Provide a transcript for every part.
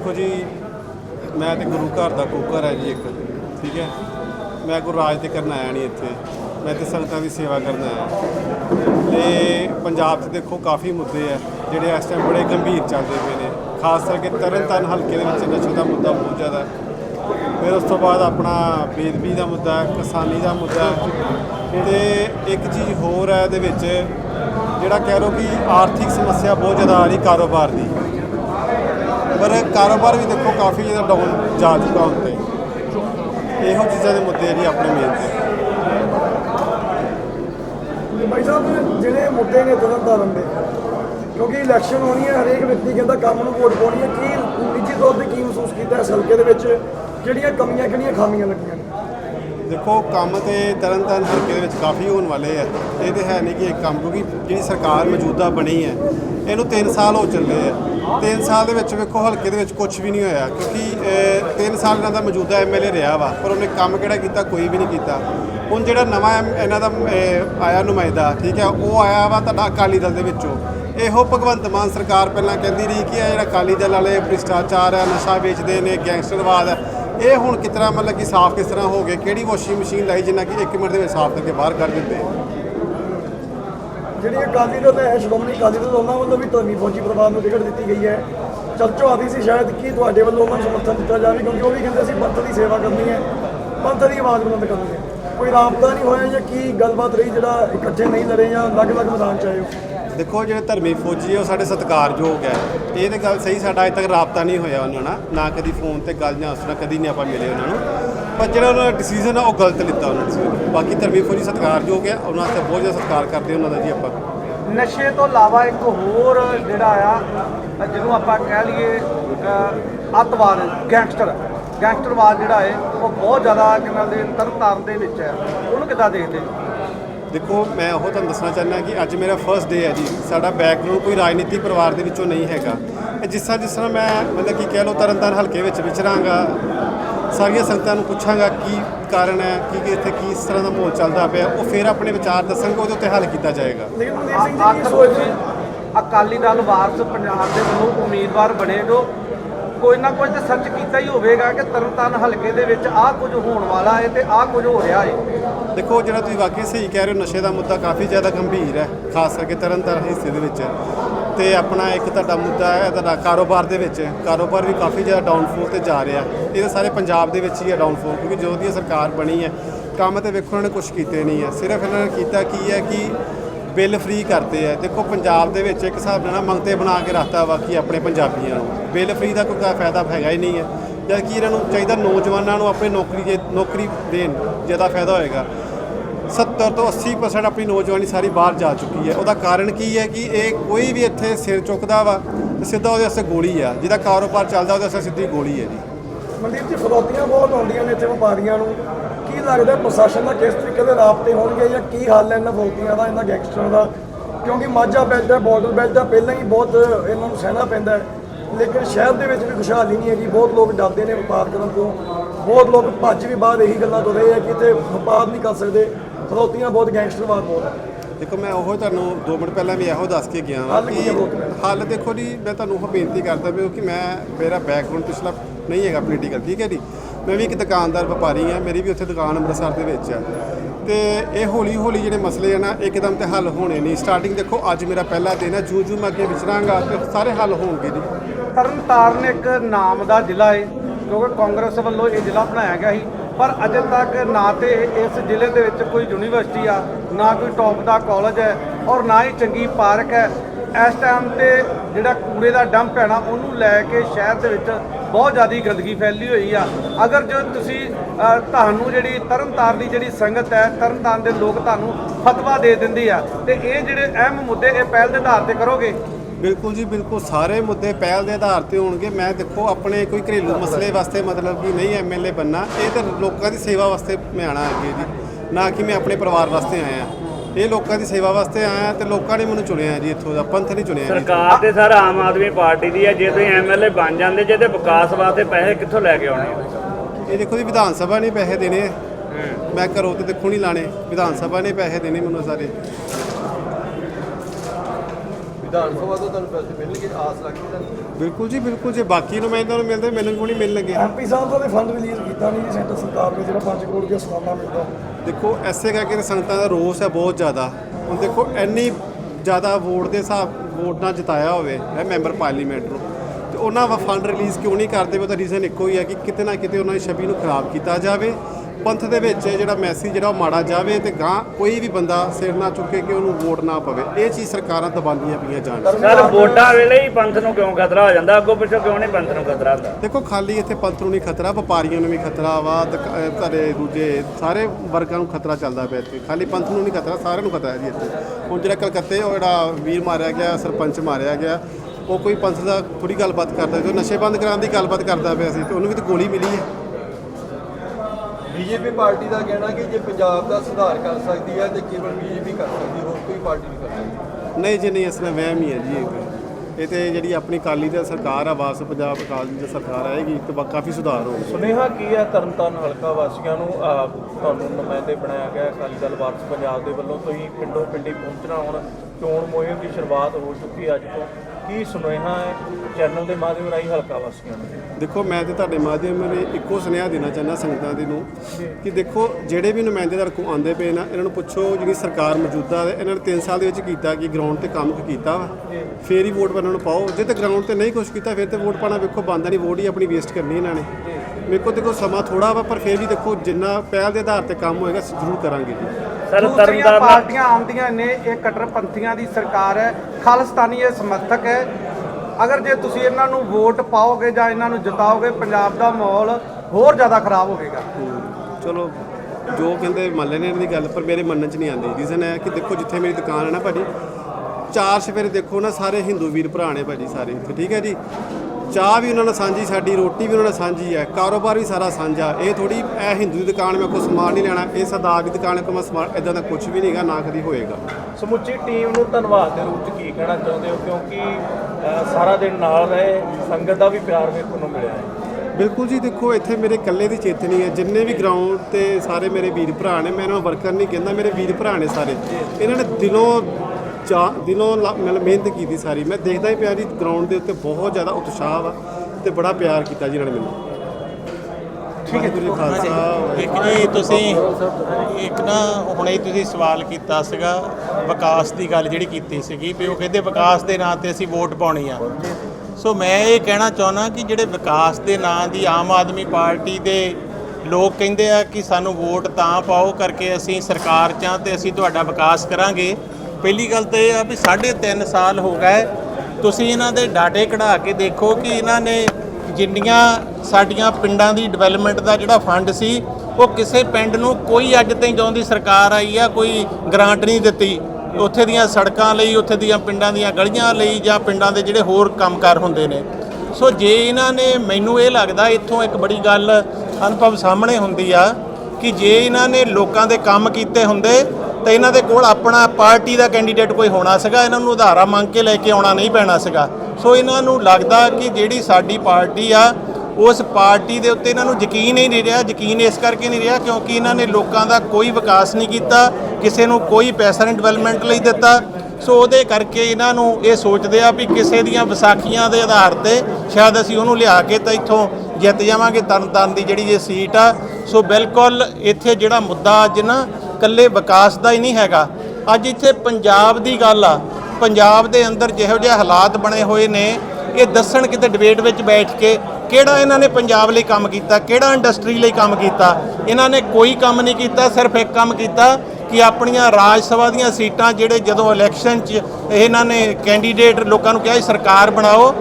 ਦੇਖੋ ਜੀ, ਮੈਂ ਤੇ ਗੁਰੂ ਘਰ ਦਾ ਕੋਕਰ ਹੈ ਜੀ ਇੱਕ, ਠੀਕ ਹੈ? ਮੈਂ ਕੋਈ ਰਾਜ ਤੇ ਕਰਨ ਆਇਆ ਨਹੀਂ ਇੱਥੇ। ਮੈਂ ਤੇ ਸੰਗਤਾਂ ਦੀ ਸੇਵਾ ਕਰਨ ਆਇਆ। ਤੇ ਪੰਜਾਬ 'ਚ ਦੇਖੋ ਕਾਫੀ ਮੁੱਦੇ ਆ, ਜਿਹੜੇ ਇਸ ਟਾਈਮ ਬੜੇ ਗੰਭੀਰ ਚੱਲਦੇ ਪਏ ਨੇ। ਖਾਸ ਕਰਕੇ ਤਰਨਤਾਰਨ ਹਲਕੇ ਦੇ ਵਿੱਚ ਨਸ਼ੇ ਦਾ ਮੁੱਦਾ ਬਹੁਤ ਜ਼ਿਆਦਾ। ਫਿਰ ਉਸ ਤੋਂ ਬਾਅਦ ਆਪਣਾ ਬੇਦਬੀ ਦਾ ਮੁੱਦਾ, ਕਿਸਾਨੀ ਦਾ ਮੁੱਦਾ। ਹੈ ਤੇ ਇੱਕ ਚੀਜ਼ ਹੋਰ ਹੈ ਇਹਦੇ ਵਿੱਚ, ਜਿਹੜਾ ਕਹਿ ਲਓ ਕਿ ਆਰਥਿਕ ਸਮੱਸਿਆ ਬਹੁਤ ਜ਼ਿਆਦਾ ਆ ਰਹੀ ਕਾਰੋਬਾਰ ਦੀ। ਪਰ ਕਾਰੋਬਾਰ ਵੀ ਦੇਖੋ ਕਾਫੀ ਜ਼ਿਆਦਾ ਡਾਊਨ ਜਾ ਚੁੱਕਾ ਹੁਣ ਤੇ ਇਹੋ ਚੀਜ਼ਾਂ ਦੇ ਮੁੱਦੇ ਜੀ ਆਪਣੇ ਮੇਨ ਤੇ। ਭਾਈ ਸਾਹਿਬ ਜਿਹੜੇ ਮੁੱਦੇ ਨੇ ਤਰਨ ਤਾਰਨ ਦੇ ਕਿਉਂਕਿ ਇਲੈਕਸ਼ਨ ਹੋਣੀ ਹੈ ਹਰੇਕ ਵਿਅਕਤੀ ਕਹਿੰਦਾ ਕੰਮ ਨੂੰ ਵੋਟ ਪਾਉਣੀ ਹੈ ਕੀ ਨਿੱਜੀ ਤੌਰ ਤੇ ਕੀ ਮਹਿਸੂਸ ਕੀਤਾ ਇਸ ਹਲਕੇ ਦੇ ਵਿੱਚ ਜਿਹੜੀਆਂ ਕਮੀਆਂ ਕਿਹੜੀਆਂ ਖਾਮੀਆਂ ਲੱਗੀਆਂ ਨੇ? ਦੇਖੋ ਕੰਮ ਤੇ ਤਰਨਤਾਰਨ ਹਲਕੇ ਦੇ ਵਿੱਚ ਕਾਫੀ ਹੋਣ ਵਾਲੇ ਆ। ਇਹ ਤੇ ਹੈ ਨਹੀਂ ਕਿ ਇੱਕ ਕੰਮ ਕਿਉਂਕਿ ਜਿਹੜੀ ਸਰਕਾਰ ਮੌਜੂਦਾ ਬਣੀ ਹੈ ਇਹਨੂੰ 3 ਸਾਲ ਹੋ ਚੱਲੇ ਆ। 3 ਸਾਲ ਦੇ ਵਿੱਚ ਵੇਖੋ, ਹਲਕੇ ਦੇ ਵਿੱਚ ਕੁਝ ਵੀ ਨਹੀਂ ਹੋਇਆ, ਕਿਉਂਕਿ 3 ਸਾਲ ਇਹਨਾਂ ਦਾ ਮੌਜੂਦਾ ਐਮਐਲਏ ਰਿਹਾ ਵਾ, ਪਰ ਉਹਨੇ ਕੰਮ ਕਿਹੜਾ ਕੀਤਾ, ਕੋਈ ਵੀ ਨਹੀਂ ਕੀਤਾ। ਹੁਣ ਜਿਹੜਾ ਨਵਾਂ ਐਮ- ਇਹਨਾਂ ਦਾ ਆਇਆ ਨੁਮਾਇੰਦਾ, ਠੀਕ ਹੈ, ਉਹ ਆਇਆ ਵਾ ਤੁਹਾਡਾ ਅਕਾਲੀ ਦਲ ਦੇ ਵਿੱਚੋਂ। ਇਹੋ ਭਗਵੰਤ ਮਾਨ ਸਰਕਾਰ ਪਹਿਲਾਂ ਕਹਿੰਦੀ ਰਹੀ ਕਿ ਇਹ ਜਿਹੜਾ ਅਕਾਲੀ ਦਲ ਵਾਲੇ ਭ੍ਰਿਸ਼ਟਾਚਾਰ ਹੈ ਨਸ਼ਾ ਵੇਚਦੇ ਨੇ, ਗੈਂਗਸਟਰਵਾਦ ਹੈ ਇਹ ਹੁਣ ਕਿਸ ਤਰ੍ਹਾਂ ਮਤਲਬ ਕਿ ਸਾਫ਼ ਕਿਸ ਤਰ੍ਹਾਂ ਹੋ ਗਏ, ਕਿਹੜੀ ਵਾਸ਼ਿੰਗ ਮਸ਼ੀਨ ਲਾਈ ਜਿੰਨਾ ਕਿ 1 ਮਿੰਟ ਦੇ ਵਿੱਚ ਸਾਫ਼ ਕਰਕੇ ਬਾਹਰ ਕੱਢ ਦਿੰਦੇ ਜਿਹੜੀ ਅਕਾਲੀ ਦਲ ਹੈ ਸ਼੍ਰੋਮਣੀ ਅਕਾਲੀ ਦਲ ਉਹਨਾਂ ਵੱਲੋਂ ਵੀ ਧਰਮੀ ਫੌਜੀ ਪਰਿਵਾਰ ਨੂੰ ਟਿਕਟ ਦਿੱਤੀ ਗਈ ਹੈ। ਚਰਚਾ ਆਦੀ ਸੀ ਸ਼ਾਇਦ, ਕੀ ਤੁਹਾਡੇ ਵੱਲੋਂ ਉਹਨਾਂ ਨੂੰ ਸਮਰਥਨ ਦਿੱਤਾ ਜਾਵੇ? ਕਿਉਂਕਿ ਉਹ ਵੀ ਕਹਿੰਦੇ ਸੀ ਪੰਥ ਦੀ ਸੇਵਾ ਕਰਨੀ ਹੈ। ਪੰਥ ਦੀ ਆਵਾਜ਼ ਬੁਲੰਦ ਕਰਨੀ ਹੈ। ਕੋਈ ਰਾਬਤਾ ਨਹੀਂ ਹੋਇਆ ਜਾਂ ਕੀ ਗੱਲਬਾਤ ਰਹੀ ਜਿਹੜਾ ਇਕੱਠੇ ਨਹੀਂ ਲੜੇ ਜਾਂ ਅਲੱਗ-ਅਲੱਗ ਮੈਦਾਨ ਚ ਆਏ ਹੋ? ਦੇਖੋ, ਜਿਹੜੇ ਧਰਮੀ ਫੌਜੀ ਉਹ ਸਾਡੇ ਸਤਿਕਾਰਯੋਗ ਹੈ। ਇਹ ਤੇ ਗੱਲ ਸਹੀ, ਸਾਡਾ ਅਜੇ ਤੱਕ ਰਾਬਤਾ ਨਹੀਂ ਹੋਇਆ ਉਹਨਾਂ ਨਾਲ। ਨਾ ਕਦੀ ਫੋਨ ਤੇ ਗੱਲ ਜਾਂ ਉਸ ਤਰ੍ਹਾਂ ਕਦੀ ਨਹੀਂ ਆਪਾਂ ਮਿਲੇ ਉਹਨਾਂ ਨੂੰ। ਪਰ ਜਿਹੜਾ ਉਹਨਾਂ ਦਾ ਡਿਸੀਜਨ ਆ ਉਹ ਗਲਤ ਲਿੱਤਾ ਉਹਨਾਂ ਨੇ। ਬਾਕੀ ਧਰਮੀ ਫੌਜੀ ਸਤਿਕਾਰਯੋਗ ਹੈ ਉਹਨਾਂ ਤੇ ਬਹੁਤ ਜ਼ਿਆਦਾ ਸਤਿਕਾਰ ਕਰਦੇ ਉਹਨਾਂ ਦਾ ਜੀ ਆਪਾਂ। ਨਸ਼ੇ ਤੋਂ ਇਲਾਵਾ ਇੱਕ ਹੋਰ ਜਿਹੜਾ ਆ ਜਿਹਨੂੰ ਆਪਾਂ ਕਹਿ ਲਈਏ ਅੱਤਵਾਦ ਗੈਂਗਸਟਰ। ਗੈਂਗਸਟਰਵਾਦ ਜਿਹੜਾ ਹੈ ਉਹ ਬਹੁਤ ਜ਼ਿਆਦਾ ਕਿਨਾਂ ਦੇ ਤਰਨਤਾਰਨ ਦੇ ਵਿੱਚ ਹੈ। ਉਹਨੂੰ ਕਿੱਦਾਂ ਦੇਖਦੇ ਦੇਖੋ ਮੈਂ ਉਹ ਤੁਹਾਨੂੰ ਦੱਸਣਾ ਚਾਹੁੰਦਾ ਕਿ ਅੱਜ ਮੇਰਾ ਫਰਸਟ ਡੇ ਹੈ ਜੀ। ਸਾਡਾ ਬੈਕਗ੍ਰਾਉਂਡ ਕੋਈ ਰਾਜਨੀਤੀ ਪਰਿਵਾਰ ਦੇ ਵਿੱਚੋਂ ਨਹੀਂ ਹੈਗਾ। ਜਿਸ ਤਰ੍ਹਾਂ ਜਿਸ ਤਰ੍ਹਾਂ ਮੈਂ ਮਤਲਬ ਕਿ ਕਹਿ ਲਓ ਤਰਨਤਾਰਨ ਹਲਕੇ ਵਿੱਚ ਵਿਚਰਾਂਗਾ ਸਾਰੀਆਂ ਸੰਗਤਾਂ ਨੂੰ ਪੁੱਛਾਂਗਾ ਕੀ ਕਾਰਨ ਹੈ ਕੀ ਕੀ ਇੱਥੇ ਕੀ ਇਸ ਤਰ੍ਹਾਂ ਦਾ ਮਾਹੌਲ ਚੱਲਦਾ ਪਿਆ ਉਹ ਫਿਰ ਆਪਣੇ ਵਿਚਾਰ ਦੱਸਣਗੇ ਉਹਦੇ ਉੱਤੇ ਹੱਲ ਕੀਤਾ ਜਾਏਗਾ। ਲੇਕਿਨ ਮਨਦੀਪ ਸਿੰਘ ਜੀ ਆਖਰ ਕੀ ਸੋਚਦੇ ਤੁਸੀਂ ਅਕਾਲੀ ਦਲ ਵਾਰਸ ਪੰਜਾਬ ਦੇ ਵੱਲੋਂ ਉਮੀਦਵਾਰ ਬਣੇ ਜੋ ਕੋਈ ਨਾ ਕੁਝ ਤਾਂ ਸਰਚ ਕੀਤਾ ਹੀ ਹੋਵੇਗਾ ਕਿ ਤਰਨਤਾਰਨ ਹਲਕੇ ਦੇ ਵਿੱਚ ਆਹ ਕੁਝ ਹੋਣ ਵਾਲਾ ਹੈ ਤੇ ਆਹ ਕੁਝ ਹੋ ਰਿਹਾ ਹੈ। ਦੇਖੋ ਜਿਹੜਾ ਤੁਸੀਂ ਵਾਕਈ ਸਹੀ ਕਹਿ ਰਹੇ ਹੋ ਨਸ਼ੇ ਦਾ ਮੁੱਦਾ ਕਾਫੀ ਜ਼ਿਆਦਾ ਗੰਭੀਰ ਹੈ ਖਾਸ ਕਰਕੇ ਤਰਨਤਾਰਨ ਹਿੱਸੇ ਦੇ ਵਿੱਚ। ਤੇ ਆਪਣਾ ਇੱਕ ਤੁਹਾਡਾ ਮੁੱਦਾ ਹੈ, ਤੁਹਾਡਾ ਕਾਰੋਬਾਰ ਦੇ ਵਿੱਚ। ਕਾਰੋਬਾਰ ਵੀ ਕਾਫੀ ਜ਼ਿਆਦਾ ਡਾਊਨਫੋਲ ਤੇ ਜਾ ਰਿਹਾ। ਇਹ ਤਾਂ ਸਾਰੇ ਪੰਜਾਬ ਦੇ ਵਿੱਚ ਹੀ ਹੈ ਡਾਊਨਫੋਲ ਕਿਉਂਕਿ ਜਦੋਂ ਦੀ ਸਰਕਾਰ ਬਣੀ ਹੈ, ਕੰਮ ਤੇ ਵੇਖੋ ਉਹਨਾਂ ਨੇ ਕੁਝ ਕੀਤੇ ਨਹੀਂ ਹੈ। ਸਿਰਫ ਇਹਨਾਂ ਨੇ ਕੀਤਾ ਕੀ ਹੈ ਕਿ ਬਿੱਲ ਫ੍ਰੀ ਕਰਦੇ ਆ ਦੇਖੋ, ਪੰਜਾਬ ਦੇ ਵਿੱਚ ਇੱਕ ਹਿਸਾਬ ਨਾਲ ਮੰਗਤੇ ਬਣਾ ਕੇ ਰੱਖਤਾ ਵਾ ਕਿ ਆਪਣੇ ਪੰਜਾਬੀਆਂ ਨੂੰ। ਬਿੱਲ ਫ੍ਰੀ ਦਾ ਕੋਈ ਫਾਇਦਾ ਹੈਗਾ ਹੀ ਨਹੀਂ ਹੈ। ਜਦ ਕਿ ਇਹਨਾਂ ਨੂੰ ਚਾਹੀਦਾ ਨੌਜਵਾਨਾਂ ਨੂੰ ਆਪਣੀ ਨੌਕਰੀ ਜੇ ਨੌਕਰੀ ਦੇਣ, ਜ਼ਿਆਦਾ ਫਾਇਦਾ ਹੋਏਗਾ। 70 ਤੋਂ 80% ਆਪਣੀ ਨੌਜਵਾਨੀ ਸਾਰੀ ਬਾਹਰ ਜਾ ਚੁੱਕੀ ਹੈ। ਉਹਦਾ ਕਾਰਨ ਕੀ ਹੈ ਕਿ ਇਹ ਕੋਈ ਵੀ ਇੱਥੇ ਸਿਰ ਚੁੱਕਦਾ ਵਾ ਤੇ ਸਿੱਧਾ ਉਹਦੇ ਵਾਸਤੇ ਗੋਲੀ ਆ, ਜਿਹਦਾ ਕਾਰੋਬਾਰ ਚੱਲਦਾ ਉਹਦੇ ਵਾਸਤੇ ਸਿੱਧੀ ਗੋਲੀ ਹੈ ਜੀ। ਮਨਦੀਪ ਜੀ, ਫਰੋਤੀਆਂ ਬਹੁਤ ਆਉਂਦੀਆਂ ਨੇ ਇੱਥੇ ਵਪਾਰੀਆਂ ਨੂੰ। ਕੀ ਲੱਗਦਾ ਪ੍ਰਸ਼ਾਸਨ ਦਾ ਕਿਸ ਤਰੀਕੇ ਦੇ ਰਾਬਤੇ ਹੋਣਗੇ ਜਾਂ ਕੀ ਹੱਲ ਹੈ ਇਹਨਾਂ ਫਰੋਤੀਆਂ ਦਾ, ਇਹਨਾਂ ਗੈਂਗਸਟਰਾਂ ਦਾ? ਕਿਉਂਕਿ ਮਾਝਾ ਬੈਲਟ ਹੈ ਬਾਰਡਰ ਬੈਲਟ ਹੈ, ਪਹਿਲਾਂ ਹੀ ਬਹੁਤ ਇਹਨਾਂ ਨੂੰ ਸਹਿਣਾ ਪੈਂਦਾ ਹੈ। ਲੇਕਿਨ ਸ਼ਹਿਰ ਦੇ ਵਿੱਚ ਵੀ ਖੁਸ਼ਹਾਲੀ ਨਹੀਂ ਹੈਗੀ, ਬਹੁਤ ਲੋਕ ਡਰਦੇ ਨੇ ਵਪਾਰ ਕਰਨ ਤੋਂ। ਬਹੁਤ ਲੋਕ ਭੱਜ ਵੀ ਬਾਹਰ ਇਹੀ ਗੱਲਾਂ ਤੋਂ ਰਹੇ ਆ ਕਿ ਇੱਥੇ ਵਪਾਰ ਨਹੀਂ ਕਰ ਸਕਦੇ। ਫਰੋਤੀਆਂ ਬਹੁਤ ਗੈਂਗਸਟਰਵਾਦ ਬਹੁਤ ਹੈ। ਦੇਖੋ ਮੈਂ ਉਹ ਤੁਹਾਨੂੰ 2 ਮਿੰਟ ਪਹਿਲਾਂ ਵੀ ਇਹੋ ਦੱਸ ਕੇ ਗਿਆ ਹਾਂ ਕੀ? ਹੱਲ ਦੇਖੋ ਜੀ ਮੈਂ ਤੁਹਾਨੂੰ ਉਹ ਬੇਨਤੀ ਕਰਦਾ ਪਿਆ ਕਿ ਮੈਂ ਮੇਰਾ ਬੈਕਗ੍ਰਾਉਂਡ ਪਿਛਲਾ ਨਹੀਂ ਹੈਗਾ ਪੋਲੀਟੀਕਲ ਠੀਕ ਹੈ ਜੀ? ਮੈਂ ਵੀ ਇੱਕ ਦੁਕਾਨਦਾਰ ਵਪਾਰੀ ਹਾਂ ਮੇਰੀ ਵੀ ਉੱਥੇ ਦੁਕਾਨ ਅੰਮ੍ਰਿਤਸਰ ਦੇ ਵਿੱਚ ਹੈ ਤੇ ਇਹ ਹੌਲੀ ਹੌਲੀ ਜਿਹੜੇ ਮਸਲੇ ਆ ਨਾ ਇੱਕਦਮ ਤੇ ਹੱਲ ਹੋਣੇ ਨਹੀਂ। ਸਟਾਰਟਿੰਗ ਦੇਖੋ ਅੱਜ ਮੇਰਾ ਪਹਿਲਾ ਦਿਨ ਹੈ ਜੂ ਜੂ ਮੈਂ ਅੱਗੇ ਵਿਚਰਾਂਗਾ ਤੇ ਸਾਰੇ ਹੱਲ ਹੋਣਗੇ ਜੀ। ਤਰਨਤਾਰਨ ਇੱਕ ਨਾਮ ਦਾ ਜ਼ਿਲ੍ਹਾ ਹੈ ਕਿਉਂਕਿ ਕਾਂਗਰਸ ਵੱਲੋਂ ਇਹ ਜ਼ਿਲ੍ਹਾ ਬਣਾਇਆ ਗਿਆ ਸੀ। ਪਰ ਅਜੇ ਤੱਕ ਨਾ ਤੇ ਇਸ ਜ਼ਿਲ੍ਹੇ ਦੇ ਵਿੱਚ ਕੋਈ ਯੂਨੀਵਰਸਿਟੀ ਆ, ਨਾ ਕੋਈ ਟੌਪ ਦਾ ਕਾਲਜ ਹੈ ਔਰ ਨਾ ਹੀ ਚੰਗੀ ਪਾਰਕ ਹੈ। ਇਸ ਟਾਈਮ ਤੇ ਜਿਹੜਾ ਕੂੜੇ ਦਾ ਡੰਪ ਹੈ ਨਾ, ਉਹਨੂੰ ਲੈ ਕੇ ਸ਼ਹਿਰ ਦੇ ਵਿੱਚ ਬਹੁਤ ਜ਼ਿਆਦਾ ਗੰਦਗੀ ਫੈਲੀ ਹੋਈ ਆ। ਅਗਰ ਜੋ ਤੁਸੀਂ ਤੁਹਾਨੂੰ ਜਿਹੜੀ ਤਰਨਤਾਰਨ ਦੀ ਜਿਹੜੀ ਸੰਗਤ ਹੈ, ਤਰਨਤਾਰਨ ਦੇ ਲੋਕ ਤੁਹਾਨੂੰ ਫਤਵਾ ਦੇ ਦਿੰਦੀ ਆ, ਤੇ ਇਹ ਜਿਹੜੇ ਅਹਿਮ ਮੁੱਦੇ ਇਹ ਪਹਿਲ ਦੇ ਆਧਾਰ ਤੇ ਕਰੋਗੇ ਬਿਲਕੁਲ ਜੀ ਬਿਲਕੁਲ। ਸਾਰੇ ਮੁੱਦੇ ਪਹਿਲ ਦੇ ਆਧਾਰ ਤੇ ਹੋਣਗੇ। ਮੈਂ ਦੇਖੋ ਆਪਣੇ ਕੋਈ ਘਰੇਲੂ ਮਸਲੇ ਵਾਸਤੇ ਮਤਲਬ ਕਿ ਨਹੀਂ ਐਮਐਲਏ ਬੰਨਾ ਇਹ ਤਾਂ ਲੋਕਾਂ ਦੀ ਸੇਵਾ ਵਾਸਤੇ ਮੈਂ ਆਣਾ ਅੱਗੇ ਜੀ। ਨਾ ਕਿ ਮੈਂ ਆਪਣੇ ਪਰਿਵਾਰ ਵਾਸਤੇ ਆਇਆ। ਇਹ ਲੋਕਾਂ ਦੀ ਸੇਵਾ ਵਾਸਤੇ ਆਇਆ ਤੇ ਲੋਕਾਂ ਨੇ ਮੈਨੂੰ ਚੁਣਿਆ ਜੀ ਇੱਥੋਂ ਦਾ। ਪੰਥ ਨਹੀਂ ਚੁਣਿਆ ਸਰਕਾਰ ਤੇ ਸਰ ਆਮ ਆਦਮੀ ਪਾਰਟੀ ਦੀ ਹੈ। ਜੇ ਤੁਸੀਂ ਐਮਐਲਏ ਬਣ ਜਾਂਦੇ ਜੇ ਤੇ ਵਿਕਾਸ ਵਾਸਤੇ ਪੈਸੇ ਕਿੱਥੋਂ ਲੈ ਕੇ ਆਉਣੇ ਇਹ ਦੇਖੋ ਜੀ ਵਿਧਾਨ ਸਭਾ ਨੇ ਪੈਸੇ ਦੇਣੇ। ਮੈਂ ਘਰੋਂ ਤੇ ਦੇਖੋ ਨਹੀਂ ਲਾਣੇ। ਵਿਧਾਨ ਸਭਾ ਨੇ ਪੈਸੇ ਦੇਣੇ ਮੈਨੂੰ ਸਾਰੇ। ਵਿਧਾਨ ਸਭਾ ਤੋਂ ਤੁਹਾਨੂੰ ਪੈਸੇ ਮਿਲਣਗੇ ਆਸ ਲੱਗਦੀ ਤੁਹਾਨੂੰ? ਬਿਲਕੁਲ ਜੀ ਬਿਲਕੁਲ ਜੇ। ਬਾਕੀ ਨੁਮਾਇੰਦਿਆਂ ਨੂੰ ਮਿਲਦੇ ਮੈਨੂੰ ਕਿਉਂ ਨਹੀਂ ਮਿਲਣਗੇ? ਐਮਪੀ ਸਾਹਿਬ ਦਾ ਤੇ ਫੰਡ ਰਿਲੀਜ਼ ਕੀਤਾ ਨਹੀਂ ਜੀ ਸੈਂਟਰ ਸਰਕਾਰ ਨੇ ਜਿਹੜਾ 5 ਕਰੋੜ ਰੁਪਏ ਸਾਲਾਨਾ ਮਿਲਦਾ। ਦੇਖੋ ਐਸੇ ਕਰਕੇ ਸੰਗਤਾਂ ਦਾ ਰੋਸ ਹੈ ਬਹੁਤ ਜ਼ਿਆਦਾ। ਹੁਣ ਦੇਖੋ ਇੰਨੀ ਜ਼ਿਆਦਾ ਵੋਟ ਦੇ ਹਿਸਾਬ ਵੋਟ ਨਾਲ ਜਿਤਾਇਆ ਹੋਵੇ ਹੈ ਮੈਂਬਰ ਪਾਰਲੀਮੈਂਟ ਨੂੰ ਤੇ ਉਹਨਾਂ ਵਾ ਫੰਡ ਰਿਲੀਜ਼ ਕਿਉਂ ਨਹੀਂ ਕਰਦੇ? ਉਹਦਾ ਰੀਜ਼ਨ ਇੱਕੋ ਹੀ ਹੈ ਕਿ ਕਿਤੇ ਨਾ ਕਿਤੇ ਉਹਨਾਂ ਦੀ ਛਵੀ ਨੂੰ ਖਰਾਬ ਕੀਤਾ ਜਾਵੇ। ਪੰਥ ਦੇ ਵਿੱਚ ਜਿਹੜਾ ਮੈਸੇਜ ਜਿਹੜਾ ਉਹ ਮਾੜਾ ਜਾਵੇ ਤੇ ਗਾਂ ਕੋਈ ਵੀ ਬੰਦਾ ਸਿਰ ਨਾ ਚੁੱਕੇ ਕਿ ਉਹਨੂੰ ਵੋਟ ਨਾ ਪਵੇ ਇਹ ਚੀਜ਼ ਸਰਕਾਰਾਂ ਦਬਾਉਂਦੀਆਂ ਪਈਆਂ ਜਾਣ ਸਰ ਵੋਟਾਂ ਵੇਲੇ ਹੀ ਪੰਥ ਨੂੰ ਕਿਉਂ ਖਤਰਾ ਹੋ ਜਾਂਦਾ? ਅੱਗੋਂ ਪਿੱਛੋਂ ਕਿਉਂ ਨਹੀਂ ਪੰਥ ਨੂੰ ਖਤਰਾ ਹੁੰਦਾ? ਦੇਖੋ ਖਾਲੀ ਇੱਥੇ ਪੰਥ ਨੂੰ ਨਹੀਂ ਖਤਰਾ ਵਪਾਰੀਆਂ ਨੂੰ ਵੀ ਖਤਰਾ ਵਾ ਤੁਹਾਡੇ ਦੂਜੇ ਸਾਰੇ ਵਰਗਾਂ ਨੂੰ ਖਤਰਾ ਚੱਲਦਾ ਪਿਆ ਇੱਥੇ। ਖਾਲੀ ਪੰਥ ਨੂੰ ਨਹੀਂ ਖਤਰਾ ਸਾਰਿਆਂ ਨੂੰ ਖਤਰਾ ਹੈ ਜੀ ਇੱਥੇ। ਹੁਣ ਜਿਹੜਾ ਕਲਕੱਤੇ ਉਹ ਜਿਹੜਾ ਵੀਰ ਮਾਰਿਆ ਗਿਆ ਸਰਪੰਚ ਮਾਰਿਆ ਗਿਆ ਉਹ ਕੋਈ ਪੰਥ ਦਾ ਥੋੜੀ ਗੱਲਬਾਤ ਕਰਦਾ ਜੋ ਨਸ਼ੇ ਬੰਦ ਕਰਾਉਣ ਦੀ ਗੱਲਬਾਤ ਕਰਦਾ ਪਿਆ ਸੀ ਤੇ ਉਹਨੂੰ ਵੀ ਤਾਂ ਗੋਲੀ ਮਿਲੀ ਹੈ। ਬੀਜੇਪੀ ਪਾਰਟੀ ਦਾ ਕਹਿਣਾ ਕਿ ਜੇ ਪੰਜਾਬ ਦਾ ਸੁਧਾਰ ਕਰ ਸਕਦੀ ਹੈ ਤੇ ਕੇਵਲ ਬੀਜੇਪੀ ਕਰ ਸਕਦੀ ਹੋਰ ਕੋਈ ਪਾਰਟੀ ਨਹੀਂ ਕਰ ਸਕਦੀ। ਨਹੀਂ ਜੀ ਨਹੀਂ ਇਸ ਨਾਲ ਵਹਿਮ ਹੀ ਹੈ ਜੀ ਇਹ। ਇਹ ਤੇ ਜਿਹੜੀ ਆਪਣੀ ਅਕਾਲੀ ਦੀ ਸਰਕਾਰ ਆ ਵਾਸ ਪੰਜਾਬ ਅਕਾਲੀ ਦੀ ਸਰਕਾਰ ਆਏਗੀ ਤੇ ਬਾ- ਕਾਫੀ ਸੁਧਾਰ ਹੋਊਗਾ। ਸੁਨੇਹਾ ਕੀ ਹੈ ਤਰਨਤਾਰਨ ਹਲਕਾ ਵਾਸੀਆਂ ਨੂੰ? ਤੁਹਾਨੂੰ ਨੁਮਾਇੰਦੇ ਬਣਾਇਆ ਗਿਆ ਅਕਾਲੀ ਦਲ ਵਾਰਸ ਪੰਜਾਬ ਦੇ ਵੱਲੋਂ। ਤੁਸੀਂ ਪਿੰਡੋਂ ਪਿੰਡੀ ਪਹੁੰਚਣਾ ਹੁਣ ਚੋਣ ਮੁਹਿੰਮ ਦੀ ਸ਼ੁਰੂਆਤ ਹੋ ਚੁੱਕੀ ਹੈ ਅੱਜ ਤੋਂ। ਕੀ ਸੁਨੇਹਾ ਹੈ ਚੈਨਲ ਦੇ ਮਾਧਿਅਮ ਰਾਹੀਂ ਹਲਕਾ ਵਾਸੀਆਂ ਨੂੰ? ਦੇਖੋ ਮੈਂ ਤੇ ਤੁਹਾਡੇ ਮਾਧਿਅਮ ਰਾਹੀਂ ਇੱਕੋ ਸੁਨੇਹਾ ਦੇਣਾ ਚਾਹੁੰਦਾ ਸੰਗਤਾਂ ਦੇ ਨੂੰ ਕਿ ਦੇਖੋ ਜਿਹੜੇ ਵੀ ਨੁਮਾਇੰਦੇ ਤੁਹਾਡੇ ਕੋਲ ਆਉਂਦੇ ਪਏ ਨਾ ਇਹਨਾਂ ਨੂੰ ਪੁੱਛੋ ਜਿਹੜੀ ਸਰਕਾਰ ਮੌਜੂਦਾ ਹੈ ਇਹਨਾਂ ਨੇ 3 ਸਾਲ ਦੇ ਵਿੱਚ ਕੀਤਾ ਕਿ ਗਰਾਊਂਡ ਤੇ ਕੰਮ ਕੀਤਾ ਵਾ। ਫੇਰ ਹੀ ਵੋਟ ਇਹਨਾਂ ਨੂੰ ਪਾਓ। ਜੇ ਤੇ ਗਰਾਊਂਡ ਤੇ ਨਹੀਂ ਕੁਝ ਕੀਤਾ ਫਿਰ ਤੇ ਵੋਟ ਪਾਣਾ ਵੇਖੋ ਬੰਦਾ ਨਹੀਂ ਵੋਟ ਹੀ ਆਪਣੀ ਵੇਸਟ ਕਰਨੀ ਇਹਨਾਂ ਨੇ। ਮੇਰੇ ਕੋਲ ਦੇਖੋ ਸਮਾਂ ਥੋੜਾ ਵਾ ਪਰ ਫੇਰ ਵੀ ਦੇਖੋ ਜਿੰਨਾ ਪਹਿਲ ਦੇ ਆਧਾਰ ਤੇ ਕੰਮ ਹੋਏਗਾ ਜ਼ਰੂਰ ਕਰਾਂਗੇ ਜੀ। ਸਰ ਦੂਸਰੀਆਂ ਤਰਨਤਾਰਨ ਪਾਰਟੀਆਂ ਆਉਂਦੀਆਂ ਨੇ ਇਹ ਕਟਰਪੰਥੀਆਂ ਦੀ ਸਰਕਾਰ ਹੈ ਖਾਲਿਸਤਾਨੀ ਇਹ ਸਮਰਥਕ ਹੈ। ਅਗਰ ਜੇ ਤੁਸੀਂ ਇਹਨਾਂ ਨੂੰ ਵੋਟ ਪਾਓਗੇ ਜਾਂ ਇਹਨਾਂ ਨੂੰ ਜਿਤਾਓਗੇ ਪੰਜਾਬ ਦਾ ਮਾਹੌਲ ਹੋਰ ਜ਼ਿਆਦਾ ਖਰਾਬ ਹੋਵੇਗਾ। ਚਲੋ ਜੋ ਕਹਿੰਦੇ ਮੰਨ ਲੈਣੇ ਇਹਨਾਂ ਦੀ ਗੱਲ ਪਰ ਮੇਰੇ ਮੰਨਣ ਚ ਨਹੀਂ ਆਉਂਦੀ। ਰੀਜ਼ਨ ਹੈ ਕਿ ਦੇਖੋ ਜਿੱਥੇ ਮੇਰੀ ਦੁਕਾਨ ਹੈ ਨਾ ਭਾਜੀ ਚਾਰ ਸਵੇਰੇ ਦੇਖੋ ਨਾ ਸਾਰੇ ਹਿੰਦੂ ਵੀਰ ਭਰਾ ਨੇ ਭਾਜੀ ਸਾਰੇ ਇੱਥੇ ਠੀਕ ਹੈ ਜੀ? ਚਾਹ ਵੀ ਉਹਨਾਂ ਨਾਲ ਸਾਂਝੀ ਸਾਡੀ ਰੋਟੀ ਵੀ ਉਹਨਾਂ ਨਾਲ ਸਾਂਝੀ ਹੈ ਕਾਰੋਬਾਰ ਵੀ ਸਾਰਾ ਸਾਂਝਾ। ਇਹ ਥੋੜੀ ਇਹ ਹਿੰਦੂ ਦੀ ਦੁਕਾਨ ਮੈਂ ਕੋਈ ਸਮਾਨ ਨਹੀਂ ਲੈਣਾ ਇਹ ਸਰਦਾਰ ਦੀ ਦੁਕਾਨ ਕੋ ਮੈਂ ਸਮਾਨ ਇਦਾਂ ਦਾ ਕੁਝ ਵੀ ਨਹੀਂਗਾ ਨਾ ਕਦੀ ਹੋਏਗਾ। ਸਮੁੱਚੀ ਟੀਮ ਨੂੰ ਧੰਨਵਾਦ ਦੇ ਰੂਪ 'ਚ ਕੀ ਕਹਿਣਾ ਚਾਹੁੰਦੇ ਹੋ? ਕਿਉਂਕਿ ਸਾਰਾ ਦਿਨ ਨਾਲ ਰਹੇ ਸੰਗਤ ਦਾ ਵੀ ਪਿਆਰ ਵੇਖਣ ਨੂੰ ਮਿਲਿਆ ਹੈ। ਬਿਲਕੁਲ ਜੀ ਦੇਖੋ ਇੱਥੇ ਮੇਰੇ ਇਕੱਲੇ ਦੀ ਚੇਤਨੀ ਹੈ। ਜਿੰਨੇ ਵੀ ਗਰਾਊਂਡ ਤੇ ਸਾਰੇ ਮੇਰੇ ਵੀਰ ਭਰਾ ਨੇ ਮੈਂ ਇਹਨਾਂ ਨੂੰ ਵਰਕਰ ਨਹੀਂ ਕਹਿੰਦਾ ਮੇਰੇ ਵੀਰ ਭਰਾ ਨੇ ਸਾਰੇ। ਇਹਨਾਂ ਨੇ ਦਿਲੋਂ ਚਾ ਦਿਲੋਂ ਲਾ- ਮਤਲਬ ਮਿਹਨਤ ਕੀਤੀ ਸਾਰੀ। ਮੈਂ ਦੇਖਦਾ ਹੀ ਪਿਆ ਜੀ ਗਰਾਊਂਡ ਦੇ ਉੱਤੇ ਬਹੁਤ ਜ਼ਿਆਦਾ ਉਤਸ਼ਾਹ ਵਾ ਤੇ ਬੜਾ ਪਿਆਰ ਕੀਤਾ ਜੀ ਇਹਨਾਂ ਨੇ ਮੈਨੂੰ। ਠੀਕ ਹੈ ਜੀ। ਖਾਲਸਾ ਇੱਕ ਜੀ ਤੁਸੀਂ ਇੱਕ ਨਾ ਹੁਣੇ ਹੀ ਤੁਸੀਂ ਸਵਾਲ ਕੀਤਾ ਸੀਗਾ ਵਿਕਾਸ ਦੀ ਗੱਲ ਜਿਹੜੀ ਕੀਤੀ ਸੀਗੀ ਵੀ ਉਹ ਕਹਿੰਦੇ ਵਿਕਾਸ ਦੇ ਨਾਂ ਤੇ ਅਸੀਂ ਵੋਟ ਪਾਉਣੀ ਆ। ਸੋ ਮੈਂ ਇਹ ਕਹਿਣਾ ਚਾਹੁੰਦਾ ਕਿ ਜਿਹੜੇ ਵਿਕਾਸ ਦੇ ਨਾਂ ਦੀ ਆਮ ਆਦਮੀ ਪਾਰਟੀ ਦੇ ਲੋਕ ਕਹਿੰਦੇ ਆ ਕਿ ਸਾਨੂੰ ਵੋਟ ਤਾਂ ਪਾਓ ਕਰਕੇ ਅਸੀਂ ਸਰਕਾਰ 'ਚ ਤੇ ਅਸੀਂ ਤੁਹਾਡਾ ਵਿਕਾਸ ਕਰਾਂਗੇ। ਪਹਿਲੀ ਗੱਲ ਤਾਂ ਇਹ ਆ ਵੀ 3.5 ਸਾਲ ਹੋ ਗਏ, ਤੁਸੀਂ ਇਹਨਾਂ ਦੇ ਡਾਟੇ ਕਢਾ ਕੇ ਦੇਖੋ ਕਿ ਇਹਨਾਂ ਨੇ ਜਿੰਨੀਆਂ ਸਾਡੀਆਂ ਪਿੰਡਾਂ ਦੀ ਡਿਵੈਲਪਮੈਂਟ ਦਾ ਜਿਹੜਾ ਫੰਡ ਸੀ, ਉਹ ਕਿਸੇ ਪਿੰਡ ਨੂੰ ਕੋਈ ਅੱਜ ਤਾਈਂ ਜਦੋਂ ਦੀ ਸਰਕਾਰ ਆਈ ਆ, ਕੋਈ ਗ੍ਰਾਂਟ ਨਹੀਂ ਦਿੱਤੀ। ਉੱਥੇ ਦੀਆਂ ਸੜਕਾਂ ਲਈ, ਉੱਥੇ ਦੀਆਂ ਪਿੰਡਾਂ ਦੀਆਂ ਗਲੀਆਂ ਲਈ ਜਾਂ ਪਿੰਡਾਂ ਦੇ ਜਿਹੜੇ ਹੋਰ ਕੰਮਕਾਰ ਹੁੰਦੇ ਨੇ। ਸੋ ਜੇ ਇਹਨਾਂ ਨੇ ਮੈਨੂੰ ਇਹ ਲੱਗਦਾ, ਇੱਥੋਂ ਇੱਕ ਬੜੀ ਗੱਲ ਅਨੁਭਵ ਸਾਹਮਣੇ ਹੁੰਦੀ ਆ ਕਿ ਜੇ ਇਹਨਾਂ ਨੇ ਲੋਕਾਂ ਦੇ ਕੰਮ ਕੀਤੇ ਹੁੰਦੇ ਤਾਂ ਇਹਨਾਂ ਦੇ ਕੋਲ ਆਪਣਾ ਪਾਰਟੀ ਦਾ ਕੈਂਡੀਡੇਟ ਕੋਈ ਹੋਣਾ ਸੀਗਾ, ਇਹਨਾਂ ਨੂੰ ਉਧਾਰਾ ਮੰਗ ਕੇ ਲੈ ਕੇ ਆਉਣਾ ਨਹੀਂ ਪੈਣਾ ਸੀਗਾ। ਸੋ ਇਹਨਾਂ ਨੂੰ ਲੱਗਦਾ ਕਿ ਜਿਹੜੀ ਸਾਡੀ ਪਾਰਟੀ ਆ, ਉਸ ਪਾਰਟੀ ਦੇ ਉੱਤੇ ਇਹਨਾਂ ਨੂੰ ਯਕੀਨ ਹੀ ਨਹੀਂ ਰਿਹਾ, ਯਕੀਨ ਇਸ ਕਰਕੇ ਨਹੀਂ ਰਿਹਾ ਕਿਉਂਕਿ ਇਹਨਾਂ ਨੇ ਲੋਕਾਂ ਦਾ ਕੋਈ ਵਿਕਾਸ ਨਹੀਂ ਕੀਤਾ, ਕਿਸੇ ਨੂੰ ਕੋਈ ਪੈਸਾ ਨਹੀਂ ਡਿਵੈਲਪਮੈਂਟ ਲਈ ਦਿੱਤਾ। ਸੋ ਉਹਦੇ ਕਰਕੇ ਇਹਨਾਂ ਨੂੰ ਇਹ ਸੋਚਦੇ ਆ ਵੀ ਕਿਸੇ ਦੀਆਂ ਵਿਸਾਖੀਆਂ ਦੇ ਆਧਾਰ ਤੇ ਸ਼ਾਇਦ ਅਸੀਂ ਉਹਨੂੰ ਲਿਆ ਕੇ ਤਾਂ ਇੱਥੋਂ ਜਿੱਤ ਜਾਵਾਂਗੇ ਤਰਨਤਾਰਨ ਦੀ ਜਿਹੜੀ ਇਹ ਸੀਟ ਆ। ਸੋ ਬਿਲਕੁਲ ਇੱਥੇ ਜਿਹੜਾ ਮੁੱਦਾ ਅੱਜ ਨਾ ਇਕੱਲੇ ਵਿਕਾਸ ਦਾ ਹੀ ਨਹੀਂ ਹੈਗਾ। ਅੱਜ ਇੱਥੇ ਪੰਜਾਬ ਦੀ ਗੱਲ ਆ। ਪੰਜਾਬ ਦੇ ਅੰਦਰ ਜਿਹੋ ਜਿਹੇ ਹਾਲਾਤ ਬਣੇ ਹੋਏ ਨੇ, ਇਹ ਦੱਸਣ ਕਿਤੇ ਡਿਬੇਟ ਵਿੱਚ ਬੈਠ ਕੇ ਕਿਹੜਾ ਇਹਨਾਂ ਨੇ ਪੰਜਾਬ ਲਈ ਕੰਮ ਕੀਤਾ, ਕਿਹੜਾ ਇੰਡਸਟਰੀ ਲਈ ਕੰਮ ਕੀਤਾ। ਇਹਨਾਂ ਨੇ ਕੋਈ ਕੰਮ ਨਹੀਂ ਕੀਤਾ, ਸਿਰਫ ਇੱਕ ਕੰਮ ਕੀਤਾ ਕਿ ਆਪਣੀਆਂ ਰਾਜ ਸਭਾ ਦੀਆਂ ਸੀਟਾਂ ਜਿਹੜੇ ਜਦੋਂ ਇਲੈਕਸ਼ਨ 'ਚ ਇਹਨਾਂ ਨੇ ਕੈਂਡੀਡੇਟ ਲੋਕਾਂ ਨੂੰ ਕਿਹਾ ਸਰਕਾਰ ਬਣਾਓ।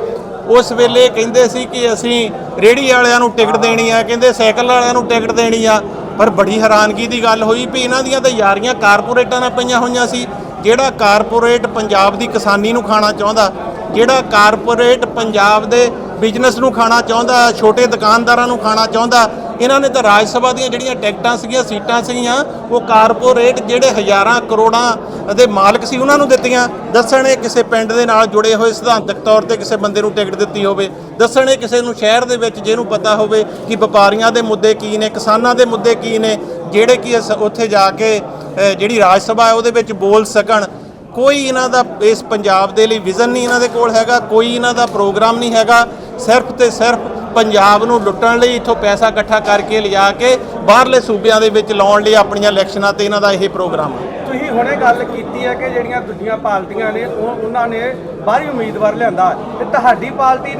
ਉਸ ਵੇਲੇ ਕਹਿੰਦੇ ਸੀ ਕਿ ਅਸੀਂ ਰੇਹੜੀ ਵਾਲਿਆਂ ਨੂੰ ਟਿਕਟ ਦੇਣੀ ਆ, ਕਹਿੰਦੇ ਸਾਈਕਲ ਵਾਲਿਆਂ ਨੂੰ ਟਿਕਟ ਦੇਣੀ ਆ। ਪਰ ਬੜੀ ਹੈਰਾਨਗੀ ਦੀ ਗੱਲ ਹੋਈ ਵੀ ਇਹਨਾਂ ਦੀਆਂ ਤਾਂ ਯਾਰੀਆਂ ਕਾਰਪੋਰੇਟਾਂ ਨਾਲ ਪਈਆਂ ਹੋਈਆਂ ਸੀ। ਜਿਹੜਾ ਕਾਰਪੋਰੇਟ ਪੰਜਾਬ ਦੀ ਕਿਸਾਨੀ ਨੂੰ ਖਾਣਾ ਚਾਹੁੰਦਾ, ਜਿਹੜਾ ਕਾਰਪੋਰੇਟ ਪੰਜਾਬ ਦੇ ਬਿਜ਼ਨਸ ਨੂੰ ਖਾਣਾ ਚਾਹੁੰਦਾ, ਛੋਟੇ ਦੁਕਾਨਦਾਰਾਂ ਨੂੰ ਖਾਣਾ ਚਾਹੁੰਦਾ, ਇਹਨਾਂ ਨੇ ਤਾਂ ਰਾਜ ਸਭਾ ਦੀਆਂ ਜਿਹੜੀਆਂ ਟਿਕਟਾਂ ਸੀਗੀਆਂ, ਸੀਟਾਂ ਸੀਗੀਆਂ, ਉਹ ਕਾਰਪੋਰੇਟ ਜਿਹੜੇ ਹਜ਼ਾਰਾਂ ਕਰੋੜਾਂ ਦੇ ਮਾਲਕ ਸੀ, ਉਹਨਾਂ ਨੂੰ ਦਿੱਤੀਆਂ। ਦੱਸਣ ਇਹ ਕਿਸੇ ਪਿੰਡ ਦੇ ਨਾਲ ਜੁੜੇ ਹੋਏ, ਸਿਧਾਂਤਕ ਤੌਰ ਤੇ ਕਿਸੇ ਬੰਦੇ ਨੂੰ ਟਿਕਟ ਦਿੱਤੀ ਹੋਵੇ। ਦੱਸਣ ਇਹ ਕਿਸੇ ਨੂੰ ਸ਼ਹਿਰ ਦੇ ਵਿੱਚ ਜਿਹਨੂੰ ਪਤਾ ਹੋਵੇ ਕਿ ਵਪਾਰੀਆਂ ਦੇ ਮੁੱਦੇ ਕੀ ਨੇ, ਕਿਸਾਨਾਂ ਦੇ ਮੁੱਦੇ ਕੀ ਨੇ, ਜਿਹੜੇ ਕਿ ਅਸ- ਉੱਥੇ ਜਾ ਕੇ ਜਿਹੜੀ ਰਾਜ ਸਭਾ ਹੈ, ਉਹਦੇ ਵਿੱਚ ਬੋਲ ਸਕਣ। ਕੋਈ ਇਹਨਾਂ ਦਾ ਇਸ ਪੰਜਾਬ ਦੇ ਲਈ ਵਿਜ਼ਨ ਨਹੀਂ ਇਹਨਾਂ ਦੇ ਕੋਲ ਹੈਗਾ, ਕੋਈ ਇਹਨਾਂ ਦਾ ਪ੍ਰੋਗਰਾਮ ਨਹੀਂ ਹੈਗਾ। ਸਿਰਫ ਤੇ ਸਿਰਫ ਪੰਜਾਬ ਨੂੰ ਲੁੱਟਣ ਲਈ ਇੱਥੋਂ ਪੈਸਾ ਇਕੱਠਾ ਕਰਕੇ ਲਿਜਾ ਕੇ ਬਾਹਰਲੇ ਸੂਬਿਆਂ ਦੇ ਵਿੱਚ ਲਾਉਣ ਲਈ ਆਪਣੀਆਂ ਇਲੈਕਸ਼ਨਾਂ ਤੇ ਇਹਨਾਂ ਦਾ ਇਹ ਪ੍ਰੋਗਰਾਮ ਹੈ ਤੁਸੀਂ ਹੁਣੇ ਗੱਲ ਕੀਤੀ ਹੈ ਕਿ ਜਿਹੜੀਆਂ ਦੂਜੀਆਂ ਪਾਰਟੀਆਂ ਨੇ, ਉਹ ਉਹਨਾਂ ਨੇ ਬਾਹਰੀ ਉਮੀਦਵਾਰ ਲਿਆਂਦਾ ਤੇ ਤੁਹਾਡੀ ਪਾਰਟੀ